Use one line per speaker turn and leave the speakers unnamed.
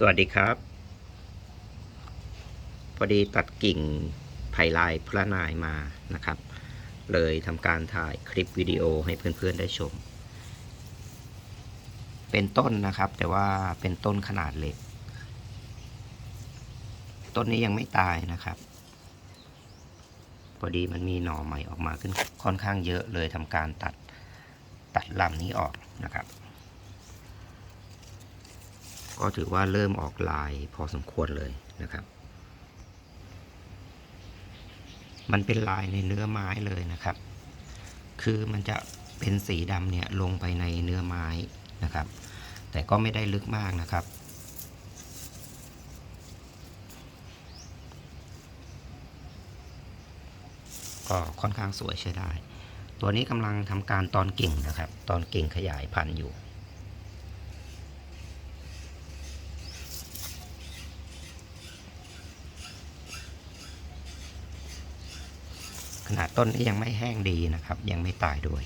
สวัสดีครับ พอดีตัดกิ่งไผ่ลายพระนายมานะครับ เลยทำการถ่ายคลิปวิดีโอให้เพื่อนๆได้ชม เป็นต้นนะครับ แต่ว่าเป็นต้นขนาดเล็ก ต้นนี้ยังไม่ตายนะครับ พอดีมันมีหน่อใหม่ออกมาขึ้นค่อนข้างเยอะเลยทำการตัดตัดลำนี้ออกนะครับ ก็ถือว่าเริ่มออกลายพอสมควรเลยนะครับ มันเป็นลายในเนื้อไม้เลยนะครับ คือมันจะเป็นสีดำเนี่ยลงไปในเนื้อไม้นะครับ แต่ก็ไม่ได้ลึกมากนะครับก็ค่อนข้างสวยใช้ได้ ตัวนี้กำลังทำการตอนกิ่งนะครับ ตอนกิ่งขยายพันธุ์อยู่ ขนาดต้นยังไม่แห้งดีนะครับ ยังไม่ตายด้วย